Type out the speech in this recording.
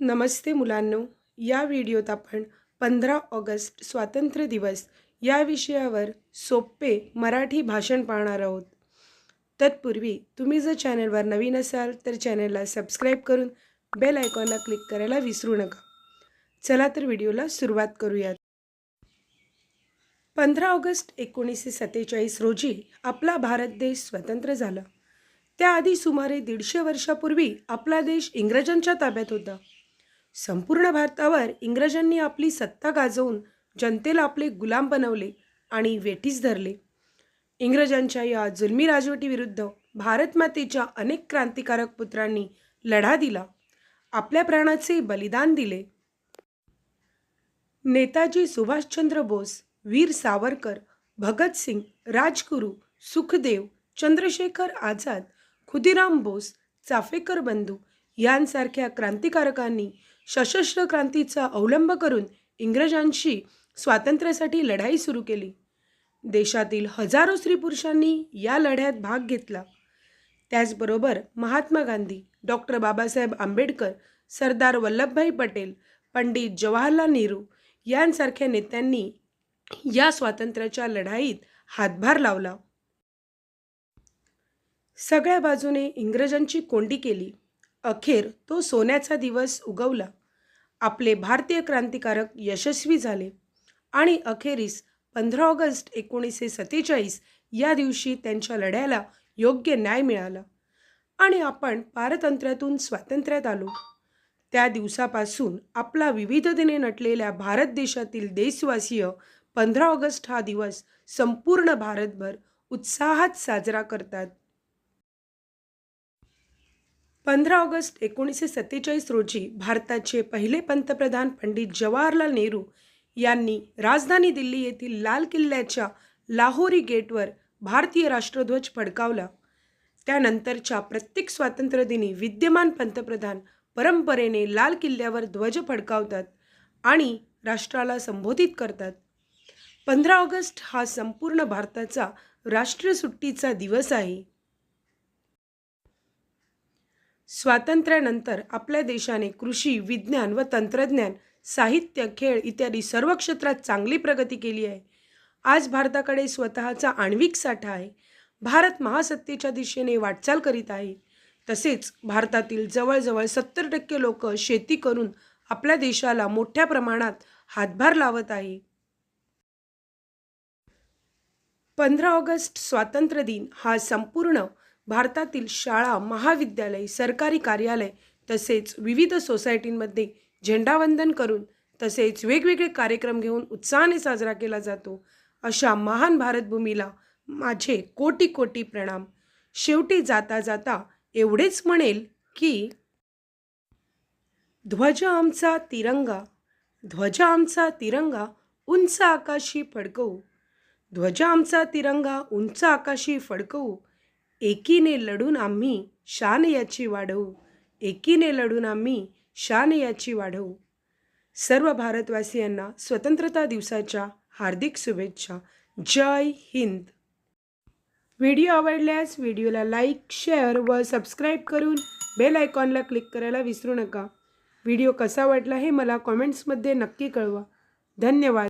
नमस्ते मुलांनो. या व्हिडिओत आपण पंधरा ऑगस्ट स्वातंत्र्य दिवस या विषयावर सोपे मराठी भाषण पाहणार आहोत. तत्पूर्वी तुम्ही जर चॅनलवर नवीन असाल तर चॅनलला सबस्क्राईब करून बेल आयकॉनला क्लिक करायला विसरू नका. चला तर व्हिडिओला सुरुवात करूयात. पंधरा ऑगस्ट एकोणीसशे सत्तेचाळीस रोजी आपला भारत देश स्वतंत्र झाला. त्याआधी सुमारे दीडशे वर्षापूर्वी आपला देश इंग्रजांच्या ताब्यात होता. संपूर्ण भारतावर इंग्रजांनी आपली सत्ता गाजवून जनतेला आपले गुलाम बनवले आणि वेठीस धरले. इंग्रजांच्या या जुलमी राजवटीविरुद्ध भारतमातेच्या अनेक क्रांतिकारक पुत्रांनी लढा दिला. आपल्या प्राणाचे बलिदान दिले. नेताजी सुभाषचंद्र बोस वीर सावरकर भगतसिंग राजगुरू सुखदेव चंद्रशेखर आझाद खुदिराम बोस चाफेकर बंधू यांसारख्या क्रांतिकारकांनी सशस्त्र क्रांतीचा अवलंब करून इंग्रजांशी स्वातंत्र्यासाठी लढाई सुरू केली. देशातील हजारो स्त्री पुरुषांनी या लढ्यात भाग घेतला. त्याचबरोबर महात्मा गांधी डॉक्टर बाबासाहेब आंबेडकर सरदार वल्लभभाई पटेल पंडित जवाहरलाल नेहरू यांसारख्या नेत्यांनी या स्वातंत्र्याच्या लढाईत हातभार लावला. सगळ्या बाजूने इंग्रजांची कोंडी केली. अखेर तो सोन्याचा दिवस उगवला. आपले भारतीय क्रांतिकारक यशस्वी झाले आणि अखेरीस पंधरा ऑगस्ट एकोणीसशे सत्तेचाळीस या दिवशी त्यांच्या लढ्याला योग्य न्याय मिळाला आणि आपण पारतंत्र्यातून स्वातंत्र्यात आलो. त्या दिवसापासून आपला विविधतेने नटलेल्या भारत देशातील देशवासीय पंधरा ऑगस्ट हा दिवस संपूर्ण भारतभर उत्साहात साजरा करतात. पंधरा ऑगस्ट एकोणीसशे सत्तेचाळीस रोजी भारताचे पहिले पंतप्रधान पंडित जवाहरलाल नेहरू यांनी राजधानी दिल्ली येथील लाल किल्ल्याच्या लाहोरी गेटवर भारतीय राष्ट्रध्वज फडकावला. त्यानंतरच्या प्रत्येक स्वातंत्र्यदिनी विद्यमान पंतप्रधान परंपरेने लाल किल्ल्यावर ध्वज फडकावतात आणि राष्ट्राला संबोधित करतात. पंधरा ऑगस्ट हा संपूर्ण भारताचा राष्ट्रीय सुट्टीचा दिवस आहे. स्वातंत्र्यानंतर आपल्या देशाने कृषी विज्ञान व तंत्रज्ञान साहित्य खेळ इत्यादी सर्व क्षेत्रात चांगली प्रगती केली आहे. आज भारताकडे स्वतःचा आण्विक साठा आहे. भारत महासत्तेच्या दिशेने वाटचाल करीत आहे. तसेच भारतातील जवळजवळ सत्तर टक्के लोक शेती करून आपल्या देशाला मोठ्या प्रमाणात हातभार लावत आहे. पंधरा ऑगस्ट स्वातंत्र्य दिन हा संपूर्ण भारतातील शाळा महाविद्यालय सरकारी कार्यालय तसेच विविध सोसायटींमध्ये झेंडावंदन करून तसेच वेगवेगळे कार्यक्रम घेऊन उत्साहाने साजरा केला जातो. अशा महान भारतभूमीला माझे कोटी कोटी प्रणाम. शेवटी जाता जाता एवढेच म्हणेल की ध्वज आमचा तिरंगा ध्वज आमचा तिरंगा उंच आकाशी फडकवू. ध्वज आमचा तिरंगा उंच आकाशी फडकवू. एकीने लढून आम्ही शान याची वाढवू. एकीने लढून आम्ही शान याची वाढवू. सर्व भारतवासियांना स्वतंत्रता दिवसाच्या हार्दिक शुभेच्छा. जय हिंद. व्हिडिओ आवडल्यास व्हिडिओला लाईक शेअर व सबस्क्राईब करून बेल आयकॉनला क्लिक करायला विसरू नका. व्हिडिओ कसा वाटला हे मला कॉमेंट्समध्ये नक्की कळवा. धन्यवाद.